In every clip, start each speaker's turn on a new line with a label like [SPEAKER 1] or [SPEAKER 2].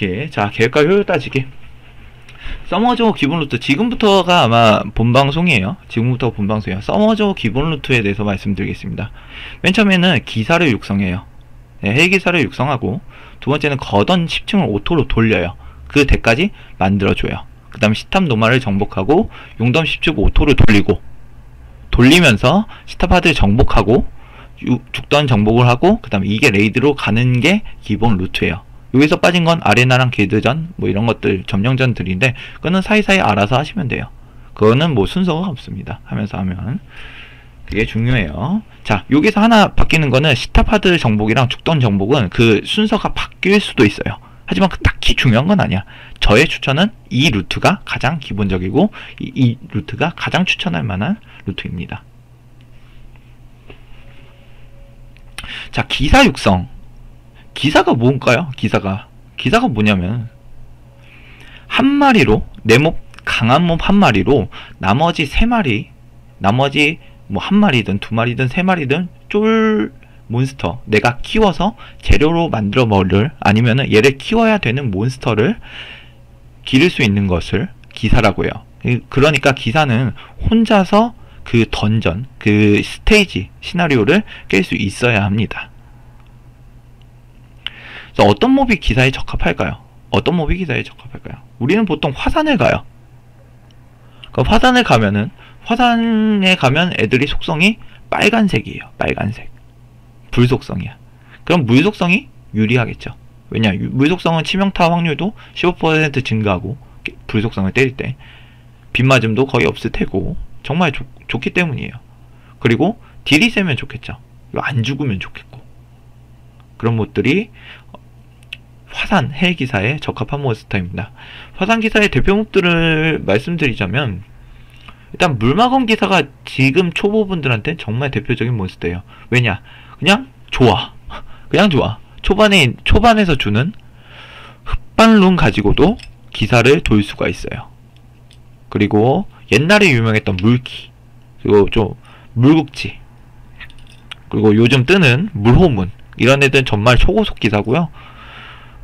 [SPEAKER 1] 이렇게. 자 계획과 효율 따지기. 서머저 기본 루트. 지금부터가 아마 본방송이에요. 지금부터 본방송이에요. 서머저 기본 루트에 대해서 말씀드리겠습니다. 맨 처음에는 기사를 육성해요. 네, 헬기사를 육성하고 두 번째는 거던 10층을 오토로 돌려요. 그 대까지 만들어줘요. 그 다음에 시탑 노마를 정복하고 용덤 10층 오토를 돌리고 돌리면서 시탑 하드를 정복하고 유- 죽던 정복을 하고 그 다음에 이게 레이드로 가는 게 기본 루트예요 여기서 빠진 건 아레나랑 게드전 뭐 이런 것들 점령전들인데 그거는 사이사이 알아서 하시면 돼요. 그거는 뭐 순서가 없습니다. 하면서 하면 그게 중요해요. 자 여기서 하나 바뀌는 거는 시타파드 정복이랑 죽던 정복은 그 순서가 바뀔 수도 있어요. 하지만 그 딱히 중요한 건 아니야. 저의 추천은 이 루트가 가장 기본적이고 이, 이 루트가 가장 추천할 만한 루트입니다. 자 기사 육성 기사가 뭔가요? 기사가 기사가 뭐냐면 한 마리로 내몹 강한 몹한 마리로 나머지 세 마리 나머지 뭐 한 마리든 두 마리든 세 마리든 쫄 몬스터 내가 키워서 재료로 만들어 먹을 아니면은 얘를 키워야 되는 몬스터를 기를 수 있는 것을 기사라고 해요. 이- 그러니까 기사는 혼자서 그 던전, 그 스테이지, 시나리오를 깰 수 있어야 합니다. 그래서 어떤 몹이 기사에 적합할까요? 어떤 몹이 기사에 적합할까요? 우리는 보통 화산을 가요. 그 화산을 가면은 화산에 가면 애들이 속성이 빨간색이에요. 빨간색. 불 속성이야. 그럼 물 속성이 유리하겠죠. 왜냐? 유- 물 속성은 치명타 확률도 15% 증가하고 불 속성을 때릴 때 빗맞음도 거의 없을 테고 정말 좋, 좋기 때문이에요. 그리고 딜이 세면 좋겠죠. 안 죽으면 좋겠고 그런 것들이 화산 헬기사에 적합한 몬스터입니다. 화산 기사의 대표 몹들을 말씀드리자면 일단 물마검 기사가 지금 초보분들한테 정말 대표적인 몬스터예요. 왜냐? 그냥 좋아. 그냥 좋아. 초반에 초반에서 주는 흑발룬 가지고도 기사를 돌 수가 있어요. 그리고 옛날에 유명했던 물기 그리고 좀 물국지 그리고 요즘 뜨는 물호문 이런 애들은 정말 초고속 기사고요.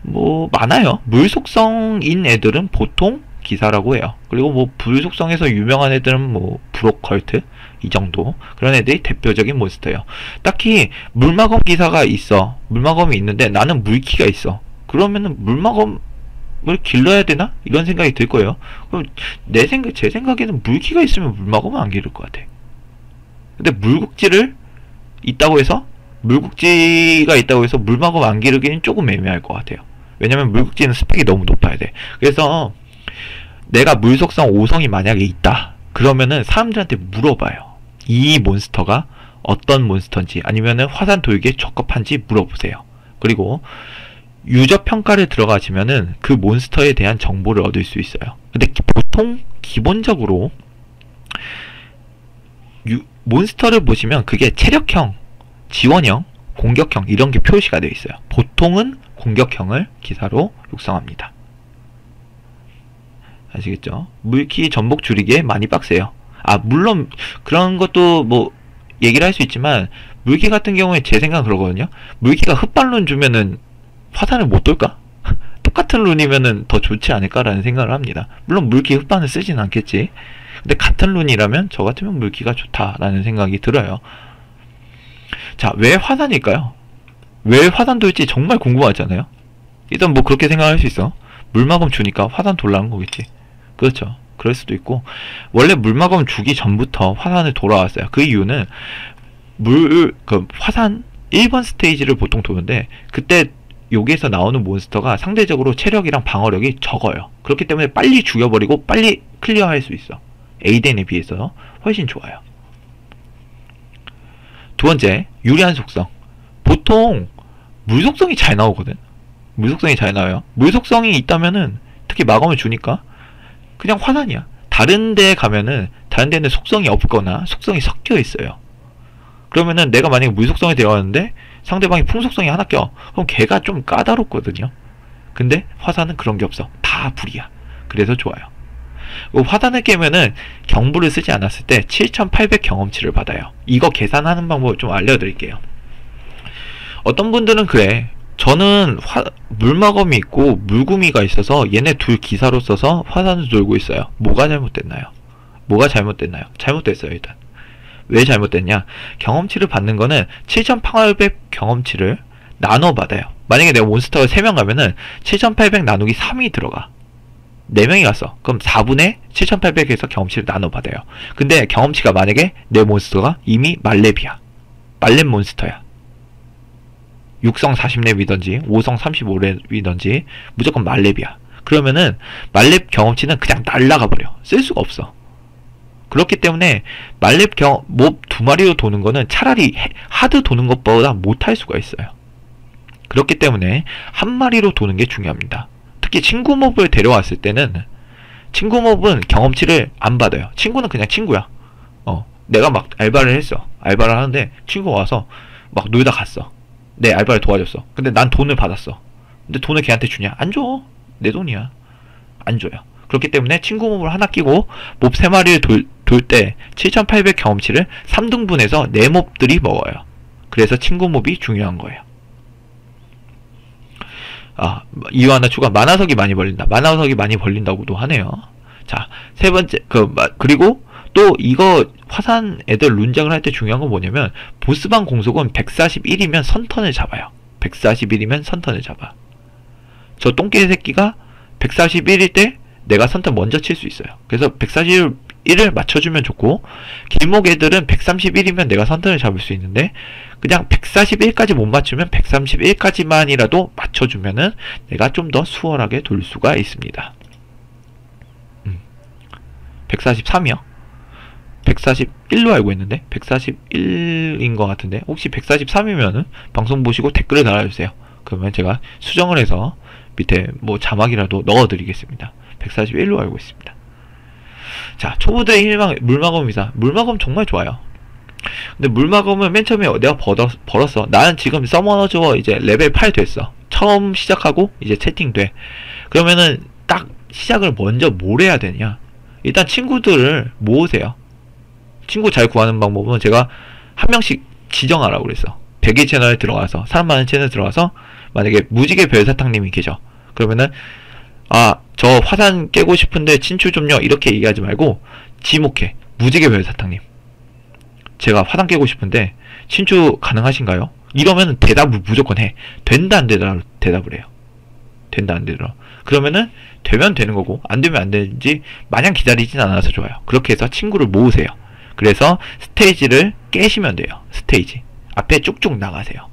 [SPEAKER 1] 뭐 많아요. 물 속성인 애들은 보통 기사라고 해요. 그리고 뭐 불 속성에서 유명한 애들은 뭐 브로컬트 이 정도 그런 애들이 대표적인 몬스터예요. 딱히 물마검 기사가 있어. 물마검이 있는데 나는 물키가 있어. 그러면은 물마검을 길러야 되나? 이런 생각이 들 거예요. 그럼 내 생각 제 생각에는 물키가 있으면 물마검은 안 기를 것 같아. 근데 물국지를 있다고 해서 물국지가 있다고 해서 물마검 안 기르기는 조금 애매할 것 같아요. 왜냐면 물국지는 스펙이 너무 높아야 돼. 그래서 내가 물속성 5성이 만약에 있다. 그러면은 사람들한테 물어봐요. 이 몬스터가 어떤 몬스터인지 아니면은 화산 돌기에 적합한지 물어보세요. 그리고 유저 평가를 들어가시면은 그 몬스터에 대한 정보를 얻을 수 있어요. 근데 기- 보통 기본적으로 유- 몬스터를 보시면 그게 체력형, 지원형, 공격형 이런 게 표시가 되어 있어요. 보통은 공격형을 기사로 육성합니다. 아시겠죠? 물키 전복 줄이기에 많이 빡세요. 아 물론 그런 것도 뭐 얘기를 할 수 있지만 물키 같은 경우에 제 생각은 그러거든요. 물키가 흑발룬 주면은 화산을 못 돌까? 똑같은 룬이면은 더 좋지 않을까라는 생각을 합니다. 물론 물키 흑발을 쓰진 않겠지. 근데 같은 룬이라면 저 같으면 물키가 좋다라는 생각이 들어요. 자, 왜 화산일까요? 왜 화산 돌지 정말 궁금하잖아요. 일단 뭐 그렇게 생각할 수 있어. 물마검 주니까 화산 돌라는 거겠지. 그렇죠. 그럴 수도 있고 원래 물마검 주기 전부터 화산을 돌아왔어요. 그 이유는 물 그 화산 1번 스테이지를 보통 도는데 그때 여기에서 나오는 몬스터가 상대적으로 체력이랑 방어력이 적어요. 그렇기 때문에 빨리 죽여버리고 빨리 클리어할 수 있어. 에이덴에 비해서 훨씬 좋아요. 두 번째, 유리한 속성. 보통 물 속성이 잘 나오거든. 물 속성이 잘 나와요. 물 속성이 있다면은 특히 마검을 주니까 그냥 화산이야. 다른 데 가면은 다른 데는 속성이 없거나 속성이 섞여 있어요. 그러면은 내가 만약에 물 속성에 들어갔는데 상대방이 풍 속성이 하나 껴. 그럼 걔가 좀 까다롭거든요. 근데 화산은 그런 게 없어. 다 불이야. 그래서 좋아요. 그 화산을 깨면은 경부를 쓰지 않았을 때 7800 경험치를 받아요. 이거 계산하는 방법을 좀 알려드릴게요. 어떤 분들은 그래. 저는 화, 물마검이 있고 물구미가 있어서 얘네 둘 기사로 써서 화산을 돌고 있어요. 뭐가 잘못됐나요? 뭐가 잘못됐나요? 잘못됐어요, 일단. 왜 잘못됐냐? 경험치를 받는 거는 7800 경험치를 나눠 받아요. 만약에 내가 몬스터가 3명 가면은 7800 나누기 3이 들어가. 4명이 갔어. 그럼 4분의 7800에서 경험치를 나눠 받아요. 근데 경험치가 만약에 내 몬스터가 이미 말렙이야. 말렙 몬스터야. 6성 40렙이던지 5성 35렙이던지 무조건 말렙이야. 그러면은 말렙 경험치는 그냥 날라가 버려. 쓸 수가 없어. 그렇기 때문에 말렙 경, 몹두 마리로 도는 거는 차라리 하드 도는 것보다 못할 수가 있어요. 그렇기 때문에 한 마리로 도는 게 중요합니다. 특히 친구 몹을 데려왔을 때는 친구 몹은 경험치를 안 받아요. 친구는 그냥 친구야. 어, 내가 막 알바를 했어. 알바를 하는데 친구가 와서 막 놀다 갔어. 내 알바를 도와줬어. 근데 난 돈을 받았어. 근데 돈을 걔한테 주냐? 안 줘. 내 돈이야. 안 줘요. 그렇기 때문에 친구 몹을 하나 끼고 몹 3마리를 돌 때 7800 경험치를 3등분해서 내 몹들이 먹어요. 그래서 친구 몹이 중요한 거예요. 아, 이유 하나 추가. 만화석이 많이 벌린다. 만화석이 많이 벌린다고도 하네요. 자, 세 번째, 그, 그리고 또 이거 화산 애들 룬장을 할 때 중요한 건 뭐냐면 보스방 공속은 141이면 선턴을 잡아요. 141이면 선턴을 잡아. 저 똥개 새끼가 141일 때 내가 선턴 먼저 칠 수 있어요. 그래서 141을 맞춰주면 좋고 길목 애들은 131이면 내가 선턴을 잡을 수 있는데 그냥 141까지 못 맞추면 131까지만이라도 맞춰주면은 내가 좀 더 수월하게 돌 수가 있습니다. 음. 143이요? 141로 알고 있는데 141인 것 같은데 혹시 143이면은 방송 보시고 댓글을 달아주세요. 그러면 제가 수정을 해서 밑에 뭐 자막이라도 넣어드리겠습니다. 141로 알고 있습니다. 자, 초보들의 일망, 물마검이사. 물마검 정말 좋아요. 근데 물마검은 맨 처음에 내가 벌었, 벌었어. 나는 지금 서머너즈워 이제 레벨 8 됐어. 처음 시작하고 이제 채팅돼. 그러면은 딱 시작을 먼저 뭘 해야 되냐? 일단 친구들을 모으세요. 친구 잘 구하는 방법은 제가 한 명씩 지정하라고 그랬어. 100개 채널에 들어가서 사람 많은 채널에 들어가서 만약에 무지개 별사탕님이 계셔. 그러면은 아 저 화산 깨고 싶은데 친추 좀요 이렇게 얘기하지 말고 지목해 무지개 별사탕님. 제가 화산 깨고 싶은데 친추 가능하신가요? 이러면 대답을 무조건 해. 된다 안 되다 대답을 해요. 된다 안 되더라. 그러면은 되면 되는 거고 안 되면 안 되는지 마냥 기다리진 않아서 좋아요. 그렇게 해서 친구를 모으세요. 그래서 스테이지를 깨시면 돼요. 스테이지. 앞에 쭉쭉 나가세요.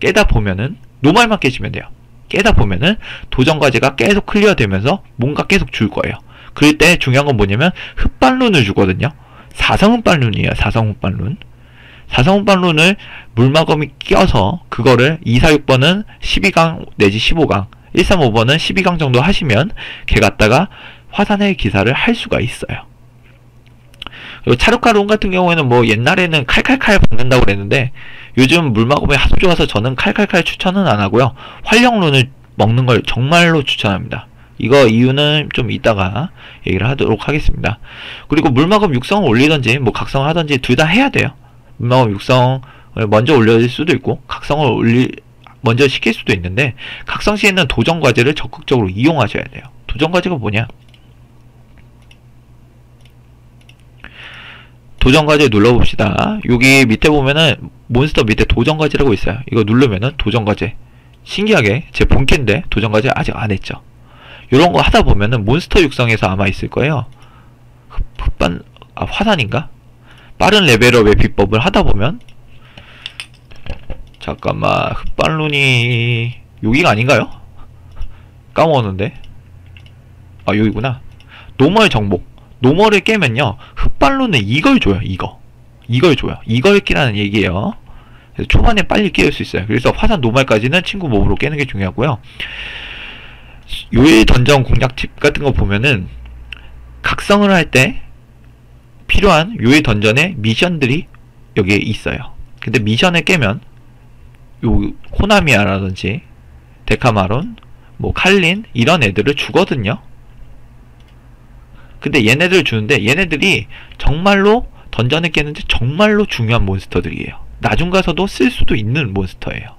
[SPEAKER 1] 깨다 보면은 노말만 깨시면 돼요. 깨다 보면은 도전 과제가 계속 클리어 되면서 뭔가 계속 줄 거예요. 그럴 때 중요한 건 뭐냐면 흑발룬을 주거든요. 사성 흑발룬이에요. 사성 흑발룬. 사성 흑발룬을 물마검이 끼어서 그거를 2, 4, 6번은 12강 내지 15강 1, 3, 5번은 12강 정도 하시면 걔 갖다가 화산의 기사를 할 수가 있어요. 그리고 차르카론 같은 경우에는 뭐 옛날에는 칼칼칼 박는다고 그랬는데 요즘 물마검이 하도 좋아서 저는 칼칼칼 추천은 안 하고요. 활력룬을 먹는 걸 정말로 추천합니다. 이거 이유는 좀 이따가 얘기를 하도록 하겠습니다. 그리고 물마검 육성을 올리던지 뭐 각성을 하던지 둘 다 해야 돼요. 물마검 육성을 먼저 올릴 수도 있고 각성을 올리 먼저 시킬 수도 있는데 각성 시에는 도전 과제를 적극적으로 이용하셔야 돼요. 도전 과제가 뭐냐? 도전 과제 눌러봅시다. 여기 밑에 보면은 몬스터 밑에 도전 과제라고 있어요. 이거 누르면은 도전 과제. 신기하게 제 본캐인데 도전 과제 아직 안 했죠. 이런 거 하다 보면은 몬스터 육성에서 아마 있을 거예요. 흡반 아 화산인가? 빠른 레벨업의 비법을 하다 보면. 잠깐만 흑발룬이 여기가 아닌가요? 까먹었는데? 아 여기구나. 노멀 정복. 노멀을 깨면요 흑발론은 이걸 줘요 이거. 이걸 줘요. 이걸 끼라는 얘기예요. 초반에 빨리 깨울 수 있어요. 그래서 화산 노멀까지는 친구 몸으로 깨는 게 중요하고요 요일 던전 공략 팁 같은 거 보면은 각성을 할 때 필요한 요일 던전의 미션들이 여기에 있어요 근데 미션을 깨면 요 코나미아라든지 데카마론 뭐 칼린 이런 애들을 주거든요 근데 얘네들 주는데 얘네들이 정말로 던전에 깨는데 정말로 중요한 몬스터들이에요. 나중 가서도 쓸 수도 있는 몬스터예요.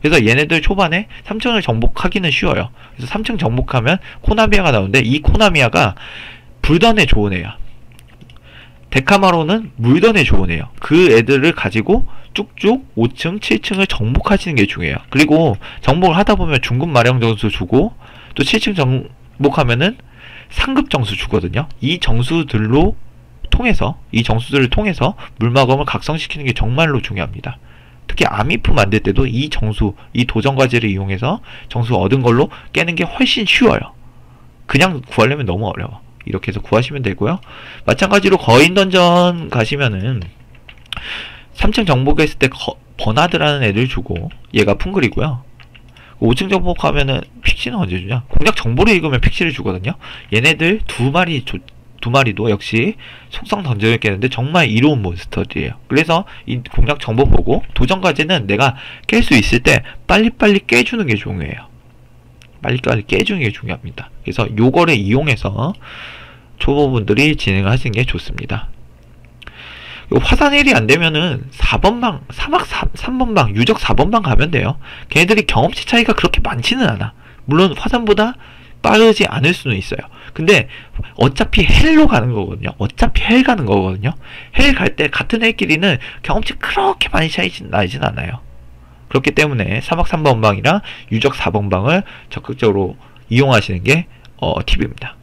[SPEAKER 1] 그래서 얘네들 초반에 3층을 정복하기는 쉬워요. 그래서 3층 정복하면 코나미아가 나오는데 이 코나미아가 불던에 좋은 애야. 데카마로는 물던에 좋은 애요. 그 애들을 가지고 쭉쭉 5층, 7층을 정복하시는 게 중요해요. 그리고 정복을 하다 보면 중급 마령 점수 주고 또 7층 정복하면은 상급 정수 주거든요. 이 정수들로 통해서 이 정수들을 통해서 물마검을 각성시키는 게 정말로 중요합니다. 특히 아미프 만들 때도 이 정수, 이 도전 과제를 이용해서 정수 얻은 걸로 깨는 게 훨씬 쉬워요. 그냥 구하려면 너무 어려워. 이렇게 해서 구하시면 되고요. 마찬가지로 거인 던전 가시면은 3층 정복했을 때 거, 버나드라는 애를 주고 얘가 풍글이고요. 5층 정복하면은 픽시는 언제 주냐? 공략 정보를 읽으면 픽시를 주거든요. 얘네들 두 마리 조, 두 마리도 역시 속성 던전을 깨는데 정말 이로운 몬스터들이에요. 그래서 이 공략 정보 보고 도전 과제는 내가 깰 수 있을 때 빨리빨리 깨주는 게 중요해요. 빨리빨리 깨주는 게 중요합니다. 그래서 요거를 이용해서 초보분들이 진행을 하시는 게 좋습니다. 화산 1이 안 되면은 4번방, 사막 3, 번방 유적 4번방 가면 돼요. 걔네들이 경험치 차이가 그렇게 많지는 않아. 물론 화산보다 빠르지 않을 수는 있어요. 근데 어차피 헬로 가는 거거든요. 어차피 헬 가는 거거든요. 헬 갈 때 같은 헬끼리는 경험치 그렇게 많이 차이 나진 않아요. 그렇기 때문에 사막 3번 방이랑 유적 4번 방을 적극적으로 이용하시는 게 어, 팁입니다.